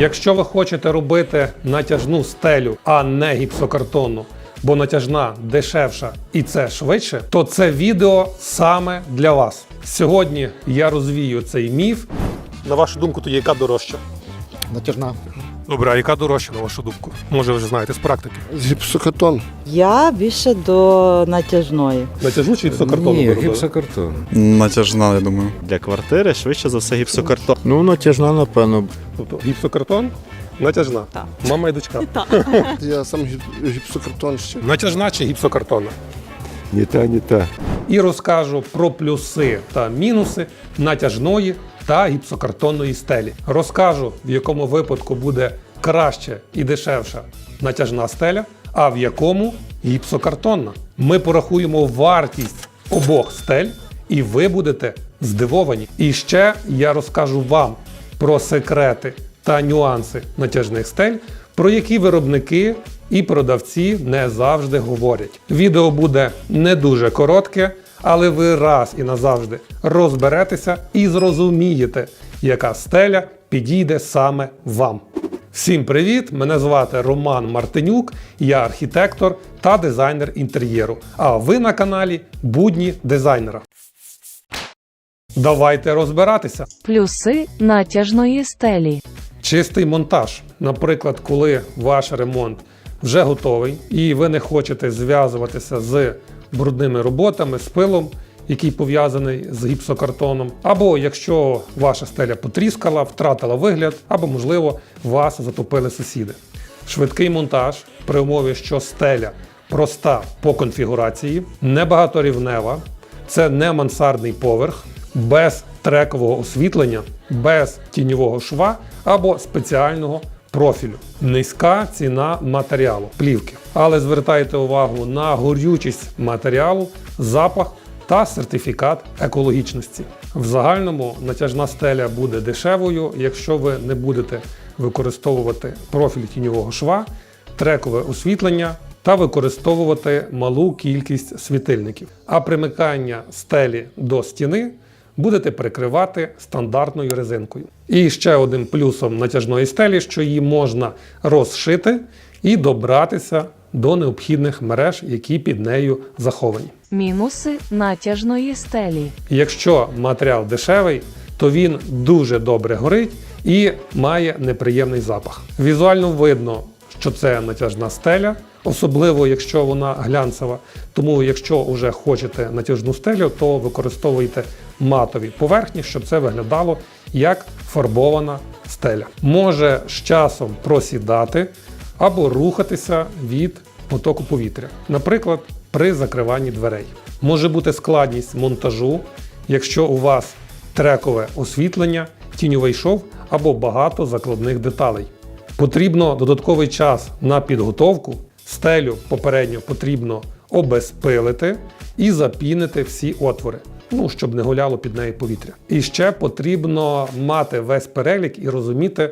Якщо ви хочете робити натяжну стелю, а не гіпсокартонну, бо натяжна дешевша і це швидше, то це відео саме для вас. Сьогодні я розвію цей міф. На вашу думку, то яка дорожча? Натяжна. Добре, а яка дорожча, на вашу думку? Може, ви вже знаєте з практики. Гіпсокартон. Я більше до натяжної. Натяжну чи гіпсокартонну? Ні, гіпсокартон. Натяжна, я думаю. Для квартири швидше за все гіпсокартон. Ну, натяжна, напевно. Тобто гіпсокартон, натяжна. Так. Мама і дочка. Я сам гіпсокартон ще. Натяжна чи гіпсокартонна? Ні та, ні та. і розкажу про плюси та мінуси натяжної та гіпсокартонної стелі. Розкажу, в якому випадку буде краще і дешевша натяжна стеля, а в якому гіпсокартонна. Ми порахуємо вартість обох стель, і ви будете здивовані. І ще я розкажу вам про секрети та нюанси натяжних стель, про які виробники і продавці не завжди говорять. Відео буде не дуже коротке, але ви раз і назавжди розберетеся і зрозумієте, яка стеля підійде саме вам. Всім привіт! Мене звати Роман Мартинюк, я архітектор та дизайнер інтер'єру. А ви на каналі Будні дизайнера. Давайте розбиратися. Плюси натяжної стелі. Чистий монтаж. Наприклад, коли ваш ремонт вже готовий, і ви не хочете зв'язуватися з брудними роботами, з пилом, який пов'язаний з гіпсокартоном, або якщо ваша стеля потріскала, втратила вигляд, або, можливо, вас затопили сусіди. Швидкий монтаж при умові, що стеля проста по конфігурації, небагаторівнева, це не мансардний поверх, без трекового освітлення, без тіньового шва або спеціального профілю. Низька ціна матеріалу плівки. Але звертайте увагу на горючість матеріалу, запах та сертифікат екологічності. В загальному натяжна стеля буде дешевою, якщо ви не будете використовувати профіль тіньового шва, трекове освітлення та використовувати малу кількість світильників. А примикання стелі до стіни будете прикривати стандартною резинкою. І ще одним плюсом натяжної стелі, що її можна розшити і добратися до необхідних мереж, які під нею заховані. Мінуси натяжної стелі. Якщо матеріал дешевий, то він дуже добре горить і має неприємний запах. Візуально видно, що це натяжна стеля, особливо якщо вона глянцева. Тому, якщо вже хочете натяжну стелю, то використовуйте матові поверхні, щоб це виглядало як фарбована стеля. Може з часом просідати або рухатися від потоку повітря, наприклад, при закриванні дверей. Може бути складність монтажу, якщо у вас трекове освітлення, тіньовий шов або багато закладних деталей. Потрібно додатковий час на підготовку. Стелю попередньо потрібно обезпилити і запінити всі отвори, ну щоб не гуляло під нею повітря. І ще потрібно мати весь перелік і розуміти,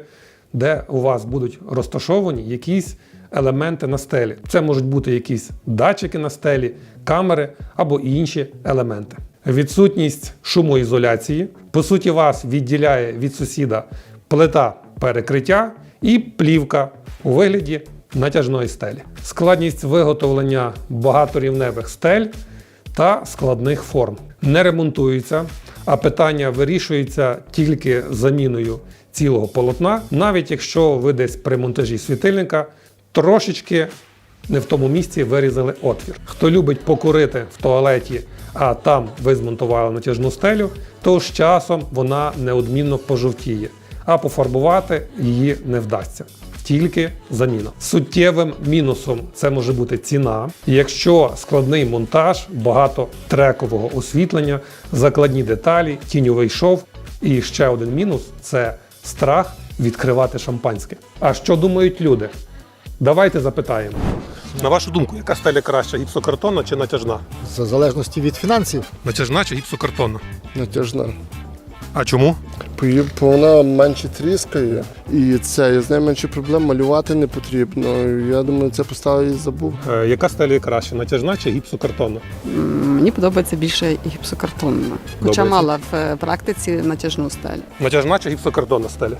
де у вас будуть розташовані якісь елементи на стелі. Це можуть бути якісь датчики на стелі, камери або інші елементи. Відсутність шумоізоляції, по суті, вас відділяє від сусіда плита перекриття і плівка у вигляді натяжної стелі. Складність виготовлення багаторівневих стель та складних форм. Не ремонтуються, а питання вирішується тільки заміною цілого полотна, навіть якщо ви десь при монтажі світильника трошечки не в тому місці вирізали отвір. Хто любить покурити в туалеті, а там ви змонтували натяжну стелю, то з часом вона неодмінно пожовтіє, а пофарбувати її не вдасться. Тільки заміна. Суттєвим мінусом це може бути ціна. Якщо складний монтаж, багато трекового освітлення, закладні деталі, тіньовий шов. І ще один мінус це страх відкривати шампанське. А що думають люди? Давайте запитаємо. На вашу думку, яка стеля краща, гіпсокартонна чи натяжна? За залежності від фінансів. Натяжна чи гіпсокартонна? Натяжна. А чому? Бо вона менше тріскає. І це, з нею менше проблем, малювати не потрібно. Я думаю, це поставив і забув. Е, яка стеля краще, натяжна чи гіпсокартонна? Мені подобається більше гіпсокартонна. Хоча мала в е, практиці натяжну стелю. Натяжна чи гіпсокартонна стеля?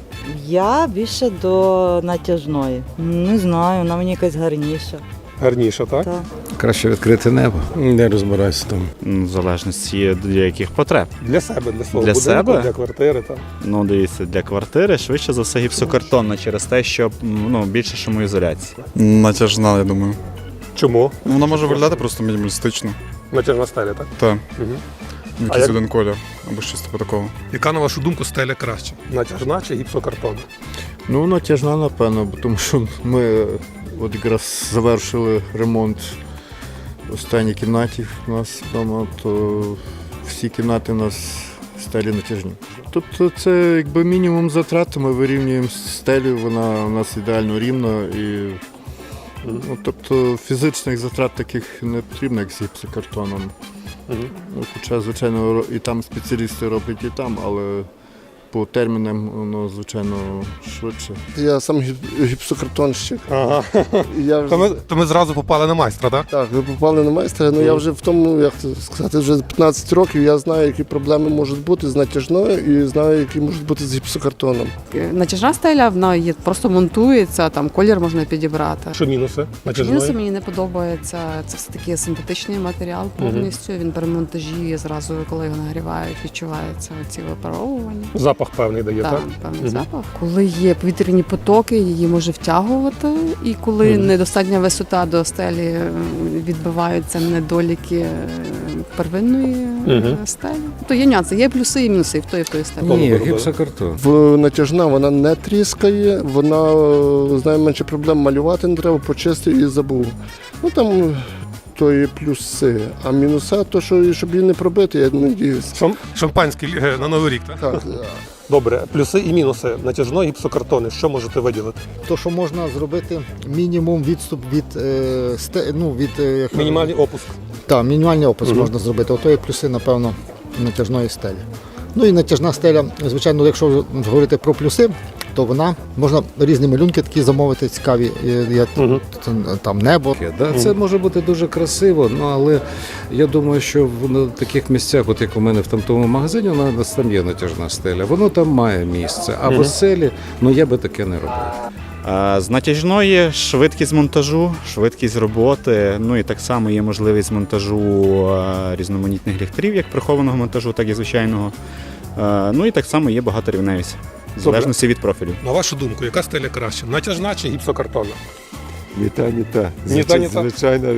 Я більше до натяжної. Не знаю, вона мені якась гарніша. Гарніша, так? Так. Краще відкрите небо. Не розбирайся там. Ну, В залежності для яких потреб. Для себе, для свого Для будинку, себе? для квартири. Так. Ну, дивіться, для квартири швидше за все гіпсокартонна через те, що ну, більше шумоізоляції. Натяжна, я думаю. Чому? Ну, Вона може виглядати просто мінімалістично. Натяжна стеля, так? Та Угу. якийсь як- один колір або щось типу такого. Яка, на вашу думку, стеля краще? Натяжна чи гіпсокартонна? Ну, натяжна, напевно, бо тому що ми от якраз завершили ремонт в останній кімнаті у нас вдома, то всі кімнати у нас стелі натяжні. Тобто це якби мінімум затрат, ми вирівнюємо стелю, вона у нас ідеально рівна і ну, тобто фізичних затрат таких не потрібно, як з гіпсокартоном. Ну, хоча, звичайно, і там спеціалісти роблять і там, але по термінам воно, звичайно, швидше. Я сам гіп- гіпсокартонщик. Ага. Я То ми, то ми зразу попали на майстра, так? Так, ви попали на майстра, ну я вже в тому, як це сказати, вже 15 років я знаю, які проблеми можуть бути з натяжною і знаю, які можуть бути з гіпсокартоном. Е, Натяжна стеля вона є просто монтується, там колір можна підібрати. Що мінуси? Мінуси мені не подобається. Це все таки синтетичний матеріал повністю. Він при монтажі зразу, коли його нагрівають, відчувається оці випаровування. Запах певний дає, так? Так, певний Мгм. запах. Коли є повітряні потоки, її може втягувати, і коли Мгм. недостатня висота до стелі е, відбиваються недоліки е, первинної е, Мгм. стелі. То є нюанси, є плюси і мінуси і в тої, і в тої стелі. Ні, Ні, гіпсокартон. В натяжна вона не тріскає, вона е, з менше проблем малювати не треба, почистив і забув. Ну там то є плюси. А мінуса, то що щоб її не пробити, я надіюсь. Шам- Шампанський е, на Новий рік, так? Так, Добре, плюси і мінуси натяжної гіпсокартони. Що можете виділити? То, що можна зробити мінімум відступ від е, сте, ну, від е, Мінімальний опуск. Так, мінімальний опис Мгм. можна зробити. Ото є плюси, напевно, натяжної стелі. Ну і натяжна стеля, звичайно, якщо говорити про плюси, то вона можна різні малюнки такі замовити, цікаві, е, як там небо. Да, це може бути дуже красиво, ну але я думаю, що в таких місцях, от як у мене в тамтому магазині, у нас там є натяжна стеля, воно там має місце. А в Мгм. оселі, ну я би таке не робив. З натяжної швидкість монтажу, швидкість роботи, ну і так само є можливість монтажу різноманітних ліхтарів, як прихованого монтажу, так і звичайного. Ну і так само є багаторівневість, в залежності від профілю. На вашу думку, яка стеля краще? Натяжна чи гіпсокартонна? Ні та, ні та. Ні та, ні та? Звичайно, е,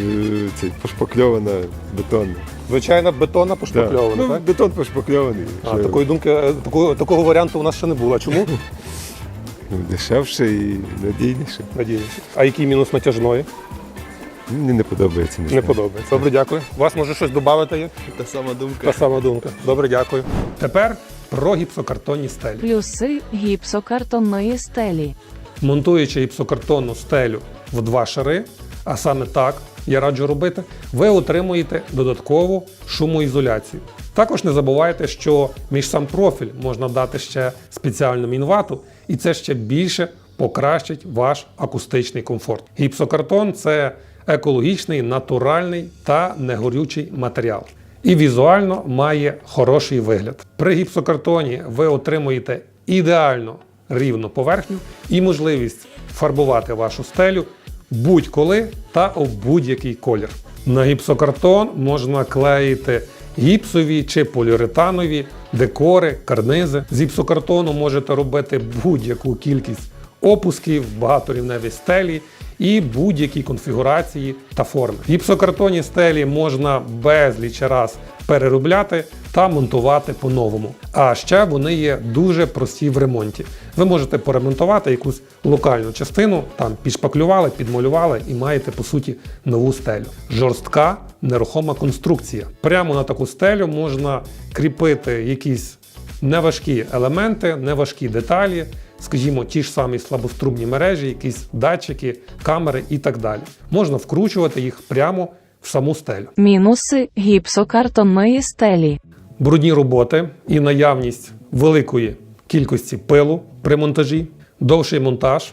е, цей, пошпакльована бетонна. Звичайно, бетонна пошпакльована, Ну, так? бетон пошпакльований. А Що, такої думки, е, такого, такого варіанту у нас ще не було. Чому? ну, дешевше і надійніше. Надіюся. А який мінус натяжної? Мені не подобається. Не знаю. подобається. Добре, дякую. У вас може щось додати є? Та сама думка. Та сама думка. Добре, дякую. Тепер про гіпсокартонні стелі. Плюси гіпсокартонної стелі. Монтуючи гіпсокартонну стелю в два шари, а саме так я раджу робити, ви отримуєте додаткову шумоізоляцію. Також не забувайте, що між сам профіль можна дати ще спеціальну мінвату, і це ще більше покращить ваш акустичний комфорт. Гіпсокартон це екологічний, натуральний та негорючий матеріал. І візуально має хороший вигляд. При гіпсокартоні ви отримуєте ідеально рівну поверхню і можливість фарбувати вашу стелю будь-коли та у будь-який колір. На гіпсокартон можна клеїти гіпсові чи поліуретанові декори, карнизи. З гіпсокартону можете робити будь-яку кількість опусків, багаторівневі стелі і будь-які конфігурації та форми. В гіпсокартоні стелі можна безліч раз переробляти та монтувати по-новому. А ще вони є дуже прості в ремонті. Ви можете поремонтувати якусь локальну частину, там підшпаклювали, підмалювали і маєте по суті нову стелю. Жорстка нерухома конструкція. Прямо на таку стелю можна кріпити якісь неважкі елементи, неважкі деталі, скажімо, ті ж самі слабострубні мережі, якісь датчики, камери і так далі. Можна вкручувати їх прямо в саму стелю. Мінуси гіпсокартонної стелі. брудні роботи і наявність великої кількості пилу при монтажі, довший монтаж.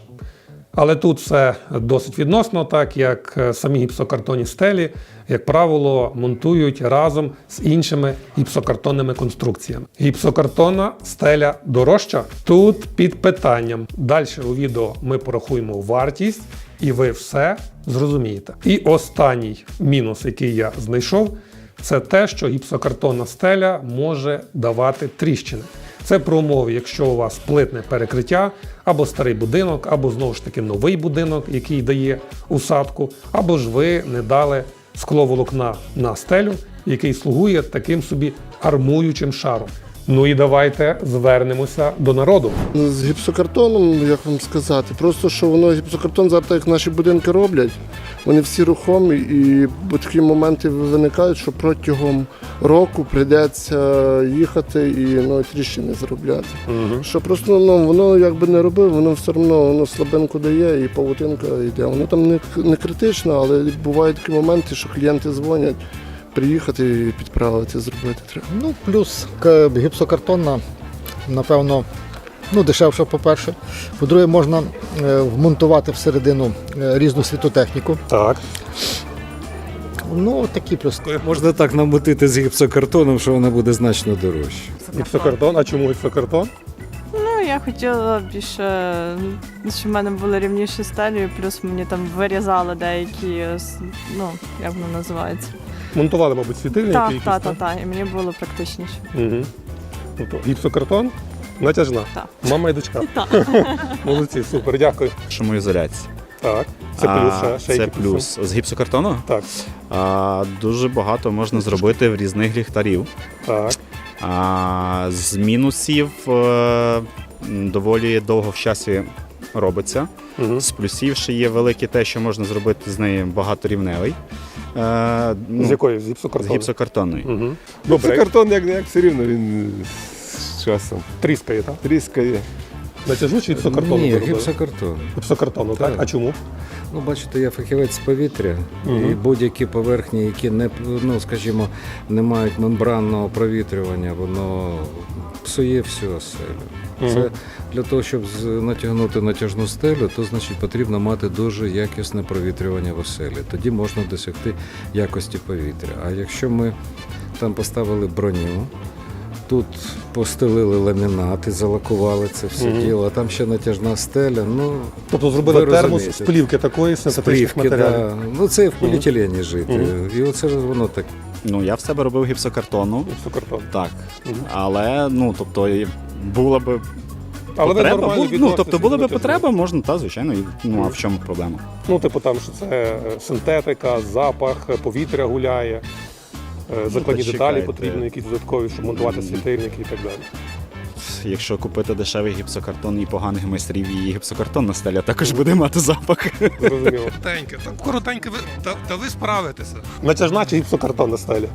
Але тут все досить відносно, так як е, самі гіпсокартонні стелі, як правило, монтують разом з іншими гіпсокартонними конструкціями. Гіпсокартонна стеля дорожча? Тут під питанням. Далі у відео ми порахуємо вартість, і ви все зрозумієте. І останній мінус, який я знайшов, це те, що гіпсокартонна стеля може давати тріщини. Це про умови, якщо у вас плитне перекриття, або старий будинок, або знову ж таки новий будинок, який дає усадку, або ж ви не дали скловолокна на стелю, який слугує таким собі армуючим шаром. Ну і давайте звернемося до народу. З гіпсокартоном, як вам сказати, просто що воно гіпсокартон зараз, як наші будинки роблять, вони всі рухомі, і такі моменти виникають, що протягом року прийдеться їхати і ну, тріщини заробляти. Що просто ну, воно якби не робив, воно все одно воно слабинку дає і павутинка йде. Воно там не, не критично, але бувають такі моменти, що клієнти дзвонять. Приїхати і підправити, зробити треба. Ну, плюс гіпсокартонна, напевно, ну, дешевша, по-перше. По-друге, можна е, вмонтувати всередину е, різну світотехніку. Так. Ну, такі плюс. Можна так намотити з гіпсокартоном, що вона буде значно дорожча. Гіпсокартон, а чому гіпсокартон? Ну, я хотіла більше, щоб в мене були рівніші стелі, плюс мені там вирізали деякі, ну, як воно називається. Монтували, мабуть, світильники Так, якісь, так, так, так, і мені було практичніше. Угу. Тобто гіпсокартон натяжна. Так. Мама і дочка. Молодці, супер, дякую. Шумоізоляція. Так, це плюс, А, ще, ще Це які плюси? плюс. З гіпсокартону? Так, А, дуже багато можна зробити в різних ліхтарів. так. А, з мінусів е, доволі довго в часі робиться. Угу. З плюсів ще є велике те, що можна зробити з неї багаторівневий. Е, ну, З якої? З з гіпсокартону? гіпсокартонної. Угу. Добре, картон, як, як все рівно він з часом тріскає, так? тріскає. Натяжну чи гіпсокартону? Ні, ви робили? гіпсокартон. Гіпсокартону, так? Так. А чому? Ну, бачите, я фахівець з повітря, і будь-які поверхні, які не ну, скажімо, не мають мембранного провітрювання, воно псує всю оселю. Мгм. Це для того, щоб з- натягнути натяжну стелю, то значить потрібно мати дуже якісне провітрювання в оселі. Тоді можна досягти якості повітря. А якщо ми там поставили броню, тут постелили ламінат і залакували це все Мгм. діло, а там ще натяжна стеля, ну Тобто зробили термос з плівки такої синтетичних матеріалів. да. Ну це в поліетилені жити. Мгм. І оце ж воно так. Ну, я в себе робив гіпсокартону. Гіпсокартон. Так. Мгм. Але ну, тобто, була би Але потреба. бу- ну, тобто була би потреба, можна, та, звичайно, і, ну а в чому проблема? Ну, типу там, що це е, синтетика, запах, е, повітря гуляє, закладні та деталі потрібні, якісь додаткові, щоб монтувати світильники і так далі. Якщо купити дешевий гіпсокартон і поганих майстрів, і гіпсокартонна стеля також буде мати запах. Зрозуміло. Коротеньке, так коротеньке, ви, та, та ви справитеся. Натяжна чи гіпсокартонна стеля?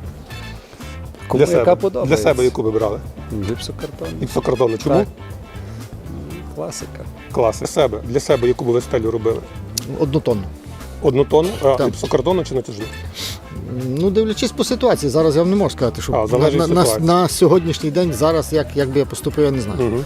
Кому для яка подобається. Для себе яку ви брали? Гіпсокартон. Гіпсокартонну. Чому? Так. Класика. Клас. Для себе. Для себе яку би ви стелю робили? Однотонну. Однотонну, а гіпсокартонну чи натяжну? Ну, дивлячись по ситуації, зараз я вам не можу сказати, що А, на, залежить на, на, на сьогоднішній день зараз як, як би я поступив, я не знаю. Угу.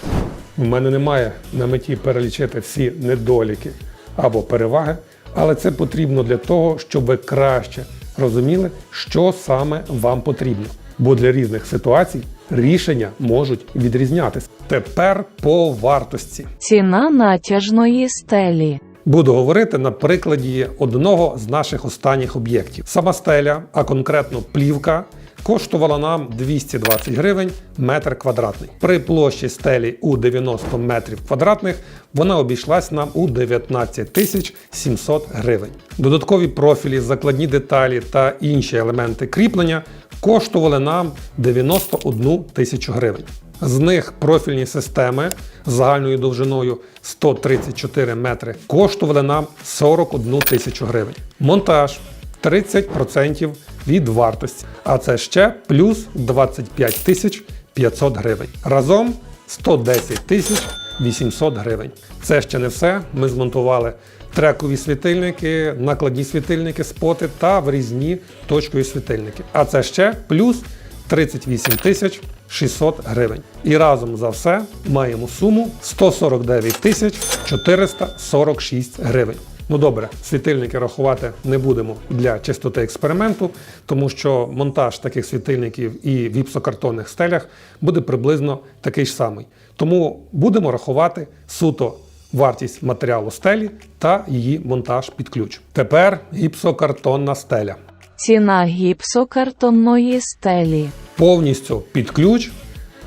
У мене немає на меті перелічити всі недоліки або переваги, але це потрібно для того, щоб ви краще розуміли, що саме вам потрібно. Бо для різних ситуацій рішення можуть відрізнятися. Тепер по вартості. Ціна натяжної стелі. Буду говорити на прикладі одного з наших останніх об'єктів. Сама стеля, а конкретно плівка, коштувала нам 220 гривень метр квадратний. При площі стелі у 90 метрів квадратних вона обійшлась нам у 19 тисяч 700 гривень. Додаткові профілі, закладні деталі та інші елементи кріплення коштували нам 91 тисячу гривень. З них профільні системи загальною довжиною 134 метри коштували нам 41 тисячу гривень. Монтаж 30% від вартості, а це ще плюс 25 тисяч 500 гривень. Разом 110 тисяч 800 гривень. Це ще не все. Ми змонтували трекові світильники, накладні світильники, споти та врізні точкові світильники. А це ще плюс 38 тисяч 600 гривень. І разом за все маємо суму 149 тисяч 446 гривень. Ну добре, світильники рахувати не будемо для чистоти експерименту, тому що монтаж таких світильників і в гіпсокартонних стелях буде приблизно такий ж самий. Тому будемо рахувати суто вартість матеріалу стелі та її монтаж під ключ. Тепер гіпсокартонна стеля. Ціна гіпсокартонної стелі. Повністю під ключ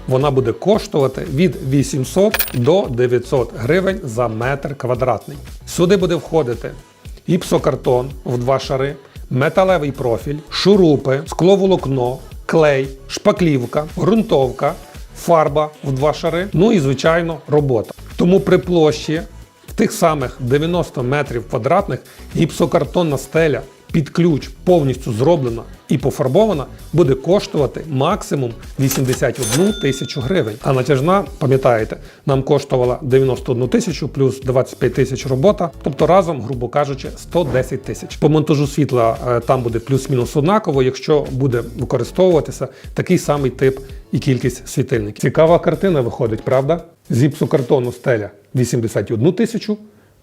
вона буде коштувати від 800 до 900 гривень за метр квадратний. Сюди буде входити гіпсокартон в два шари, металевий профіль, шурупи, скловолокно, клей, шпаклівка, ґрунтовка, фарба в два шари, ну і звичайно робота. Тому при площі в тих самих 90 метрів квадратних гіпсокартонна стеля під ключ повністю зроблена і пофарбована буде коштувати максимум 81 тисячу гривень. А натяжна, пам'ятаєте, нам коштувала 91 тисячу плюс 25 тисяч робота, тобто разом, грубо кажучи, 110 тисяч. По монтажу світла е, там буде плюс-мінус однаково, якщо буде використовуватися такий самий тип і кількість світильників. Цікава картина виходить, правда? З гіпсокартону стеля 81 тисячу,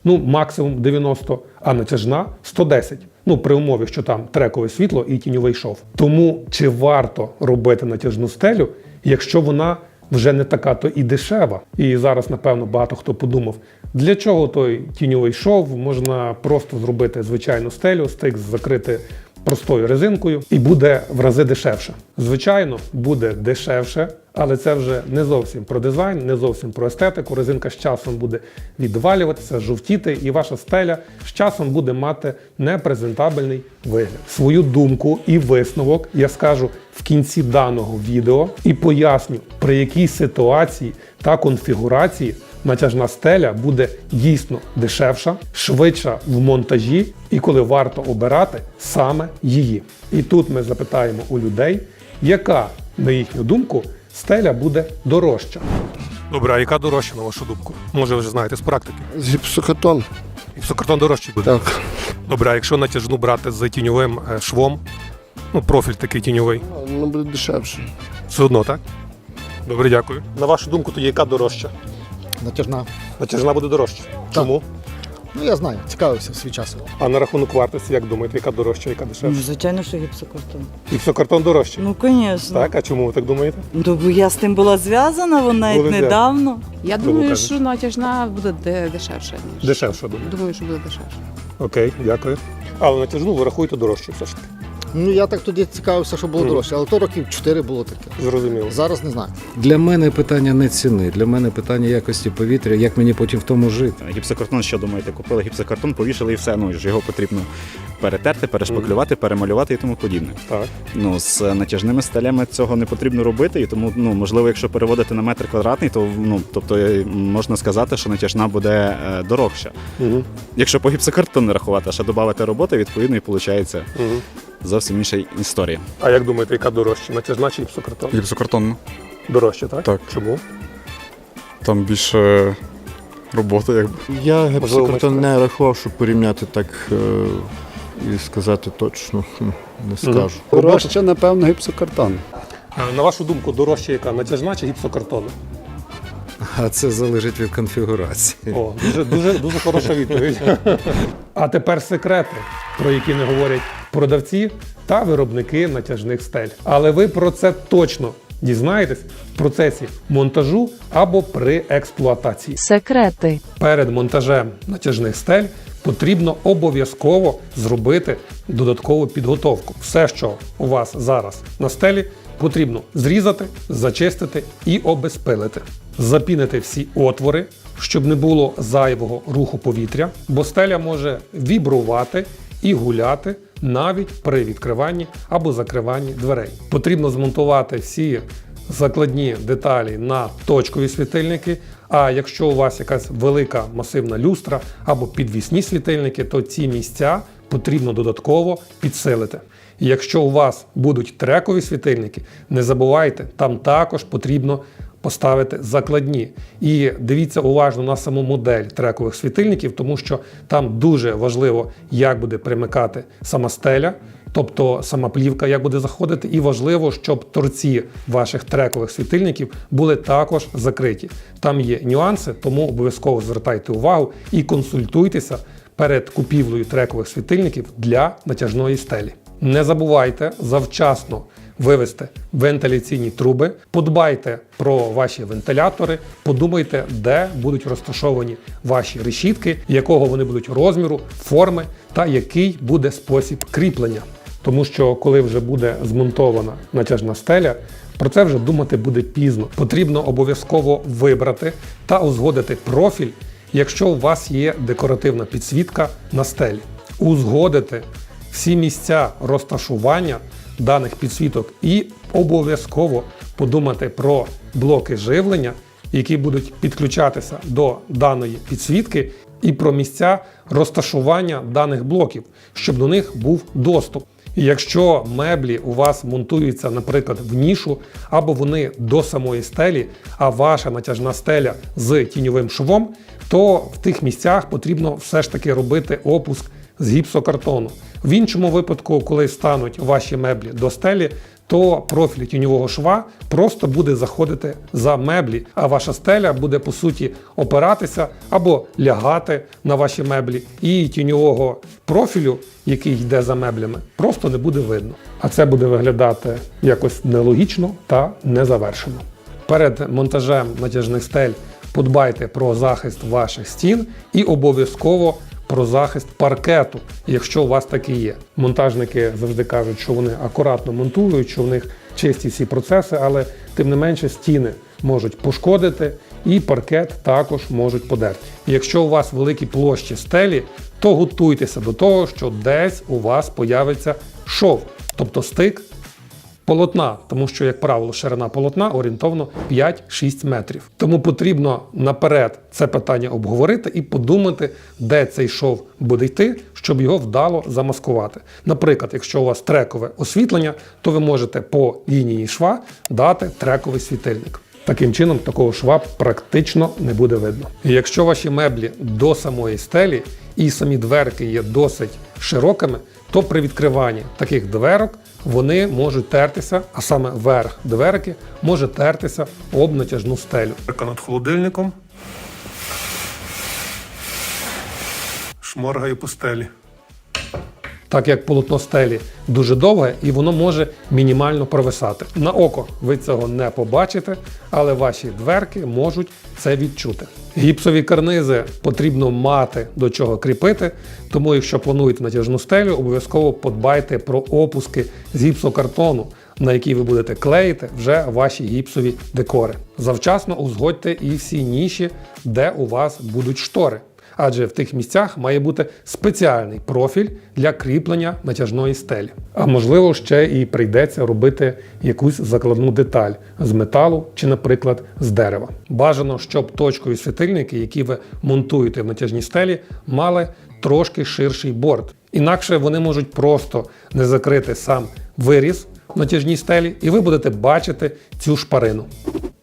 ну максимум 90, а натяжна 110. Ну, при умові, що там трекове світло і тіньовий шов. Тому чи варто робити натяжну стелю, якщо вона вже не така, то і дешева. І зараз, напевно, багато хто подумав, для чого той тіньовий шов, можна просто зробити звичайну стелю, стик закрити простою резинкою, і буде в рази дешевше. Звичайно, буде дешевше, але це вже не зовсім про дизайн, не зовсім про естетику. Резинка з часом буде відвалюватися, жовтіти, і ваша стеля з часом буде мати непрезентабельний вигляд. Свою думку і висновок я скажу в кінці даного відео і поясню, при якій ситуації та конфігурації натяжна стеля буде дійсно дешевша, швидша в монтажі і коли варто обирати саме її. І тут ми запитаємо у людей, яка, на їхню думку, стеля буде дорожча. Добре, а яка дорожча, на вашу думку? Може, ви вже знаєте з практики. Гіпсокартон. Гіпсокартон дорожчий буде. Так. Добре, а якщо натяжну брати з тіньовим е, швом, ну профіль такий тіньовий, Воно буде дешевше. все одно, так? Добре, дякую. На вашу думку, тоді яка дорожча? Натяжна. Натяжна буде дорожча. Чому? Ну я знаю, цікавився в свій час. А на рахунок вартості, як думаєте, яка дорожча, яка Ну, дешевша? звичайно, що гіпсокартон. Гіпсокартон дорожчий. Ну, звісно. Так, а чому ви так думаєте? Ну, бо я з тим була зв'язана, вона навіть Були недавно. Я Грубо думаю, кажучи. що натяжна буде де- дешевше, ніж. Дешевше, думаю. Думаю, що буде дешевше. Окей, дякую. Але натяжну ви рахуєте дорожче все ж таки. Ну я так тоді цікавився, що було дорожче, але то років 4 було таке. Зрозуміло. Зараз не знаю. Для мене питання не ціни, для мене питання якості повітря, як мені потім в тому жити. Гіпсокартон, що думаєте, купили гіпсокартон, повішали і все. Ну ж його потрібно перетерти, перешпаклювати, перемалювати і тому подібне. Так. Ну з натяжними стелями цього не потрібно робити, і тому ну можливо, якщо переводити на метр квадратний, то ну тобто е, можна сказати, що натяжна буде е, дорожча. Угу. Якщо по гіпсокартону не рахувати, а ще додати роботи, відповідно, і виходить Угу. зовсім інша історія. А як думаєте, яка дорожча? Натяжна чи гіпсокартон? Гіпсокартонно. Дорожче, так? Так. Чому? Там більше роботи, якби. Я гіпсокартон не рахував, щоб порівняти так е, і сказати точно не скажу. Дорожче, напевно, гіпсокартон. На вашу думку, дорожча яка? Натяжна чи гіпсокартон? А це залежить від конфігурації. О, дуже, дуже, дуже хороша відповідь. А тепер секрети, про які не говорять продавці та виробники натяжних стель. Але ви про це точно дізнаєтесь в процесі монтажу або при експлуатації. Секрети. Перед монтажем натяжних стель потрібно обов'язково зробити додаткову підготовку. Все, що у вас зараз на стелі, потрібно зрізати, зачистити і обезпилити. Запінити всі отвори, щоб не було зайвого руху повітря, бо стеля може вібрувати і гуляти навіть при відкриванні або закриванні дверей. Потрібно змонтувати всі закладні деталі на точкові світильники. А якщо у вас якась велика масивна люстра або підвісні світильники, то ці місця потрібно додатково підсилити. І якщо у вас будуть трекові світильники, не забувайте, там також потрібно поставити закладні. І дивіться уважно на саму модель трекових світильників, тому що там дуже важливо, як буде примикати сама стеля, тобто сама плівка як буде заходити, і важливо, щоб торці ваших трекових світильників були також закриті. Там є нюанси, тому обов'язково звертайте увагу і консультуйтеся перед купівлею трекових світильників для натяжної стелі. Не забувайте завчасно вивести вентиляційні труби, подбайте про ваші вентилятори, подумайте, де будуть розташовані ваші решітки, якого вони будуть розміру, форми та який буде спосіб кріплення. Тому що коли вже буде змонтована натяжна стеля, про це вже думати буде пізно. Потрібно обов'язково вибрати та узгодити профіль, якщо у вас є декоративна підсвітка на стелі. Узгодити всі місця розташування даних підсвіток і обов'язково подумати про блоки живлення, які будуть підключатися до даної підсвітки, і про місця розташування даних блоків, щоб до них був доступ. Якщо меблі у вас монтуються, наприклад, в нішу, або вони до самої стелі, а ваша натяжна стеля з тіньовим швом, то в тих місцях потрібно все ж таки робити опуск з гіпсокартону. В іншому випадку, коли стануть ваші меблі до стелі, то профіль тіньового шва просто буде заходити за меблі, а ваша стеля буде по суті опиратися або лягати на ваші меблі, і тіньового профілю, який йде за меблями, просто не буде видно. А це буде виглядати якось нелогічно та незавершено. Перед монтажем натяжних стель подбайте про захист ваших стін і обов'язково про захист паркету, якщо у вас такий є. Монтажники завжди кажуть, що вони акуратно монтують, що в них чисті всі процеси, але тим не менше стіни можуть пошкодити і паркет також можуть подерти. Якщо у вас великі площі стелі, то готуйтеся до того, що десь у вас появиться шов, тобто стик полотна, тому що, як правило, ширина полотна орієнтовно 5-6 метрів. Тому потрібно наперед це питання обговорити і подумати, де цей шов буде йти, щоб його вдало замаскувати. Наприклад, якщо у вас трекове освітлення, то ви можете по лінії шва дати трековий світильник. Таким чином, такого шва практично не буде видно. Якщо ваші меблі до самої стелі і самі дверки є досить широкими, то при відкриванні таких дверок вони можуть тертися, а саме верх дверки може тертися об натяжну стелю. Над холодильником шморгаю по стелі. Так як полотно стелі дуже довге і воно може мінімально провисати. На око ви цього не побачите, але ваші дверки можуть це відчути. Гіпсові карнизи потрібно мати до чого кріпити, тому якщо плануєте натяжну стелю, обов'язково подбайте про опуски з гіпсокартону, на який ви будете клеїти вже ваші гіпсові декори. Завчасно узгодьте і всі ніші, де у вас будуть штори адже в тих місцях має бути спеціальний профіль для кріплення натяжної стелі. А можливо, ще і прийдеться робити якусь закладну деталь з металу чи, наприклад, з дерева. Бажано, щоб точкові світильники, які ви монтуєте в натяжній стелі, мали трошки ширший борт. Інакше вони можуть просто не закрити сам виріз в натяжній стелі, і ви будете бачити цю шпарину.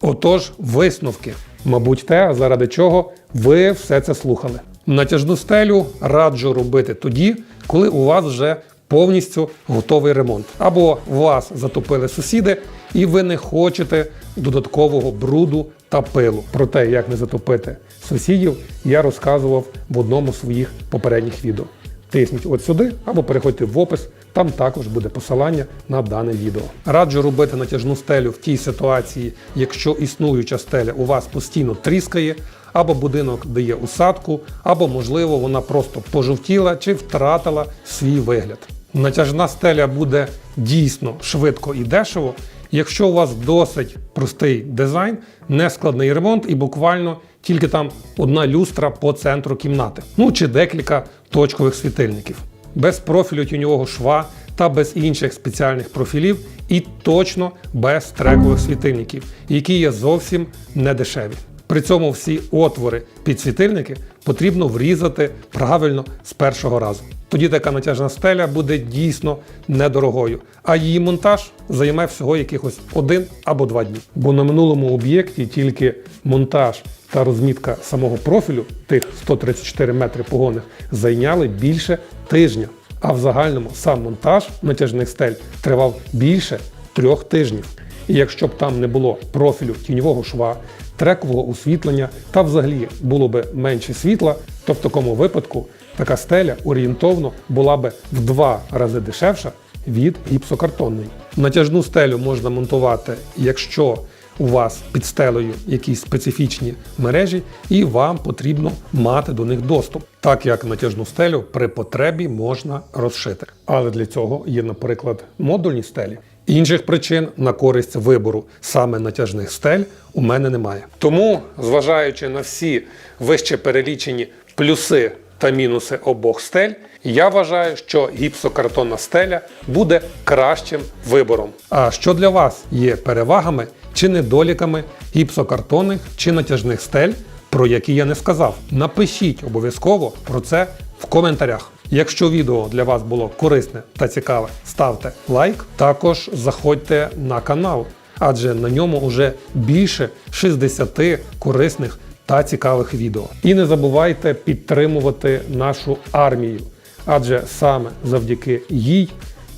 Отож, висновки. Мабуть, те, заради чого ви все це слухали. Натяжну стелю раджу робити тоді, коли у вас вже повністю готовий ремонт. Або вас затопили сусіди, і ви не хочете додаткового бруду та пилу. Про те, як не затопити сусідів, я розказував в одному з своїх попередніх відео. Тисніть от сюди або переходьте в опис, там також буде посилання на дане відео. Раджу робити натяжну стелю в тій ситуації, якщо існуюча стеля у вас постійно тріскає, або будинок дає усадку, або, можливо, вона просто пожовтіла чи втратила свій вигляд. Натяжна стеля буде дійсно швидко і дешево, якщо у вас досить простий дизайн, нескладний ремонт і буквально тільки там одна люстра по центру кімнати, ну чи декілька точкових світильників, без профілю тіньового шва та без інших спеціальних профілів, і точно без трекових світильників, які є зовсім не дешеві. При цьому всі отвори під світильники потрібно врізати правильно з першого разу. Тоді така натяжна стеля буде дійсно недорогою, а її монтаж займе всього якихось один або два дні. Бо на минулому об'єкті тільки монтаж та розмітка самого профілю тих 134 метри погонних зайняли більше тижня. А в загальному сам монтаж натяжних стель тривав більше трьох тижнів. І якщо б там не було профілю тіньового шва, трекового освітлення та взагалі було б менше світла, то в такому випадку така стеля орієнтовно була б в два рази дешевша від гіпсокартонної. Натяжну стелю можна монтувати, якщо у вас під стелею якісь специфічні мережі, і вам потрібно мати до них доступ, так як натяжну стелю при потребі можна розшити. Але для цього є, наприклад, модульні стелі. Інших причин на користь вибору саме натяжних стель у мене немає. Тому, зважаючи на всі вище перелічені плюси та мінуси обох стель, я вважаю, що гіпсокартонна стеля буде кращим вибором. А що для вас є перевагами чи недоліками гіпсокартонних чи натяжних стель, про які я не сказав? Напишіть обов'язково про це в коментарях. Якщо відео для вас було корисне та цікаве, ставте лайк. Також заходьте на канал, адже на ньому вже більше 60 корисних та цікавих відео. І не забувайте підтримувати нашу армію, адже саме завдяки їй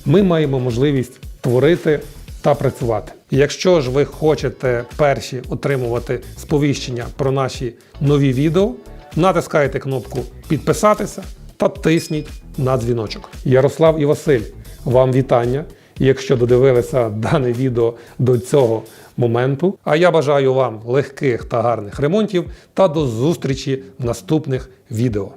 ми маємо можливість творити та працювати. Якщо ж ви хочете перші отримувати сповіщення про наші нові відео, натискайте кнопку підписатися та тисніть на дзвіночок. Ярослав і Василь, вам вітання. Якщо додивилися дане відео до цього моменту. А я бажаю вам легких та гарних ремонтів та до зустрічі в наступних відео.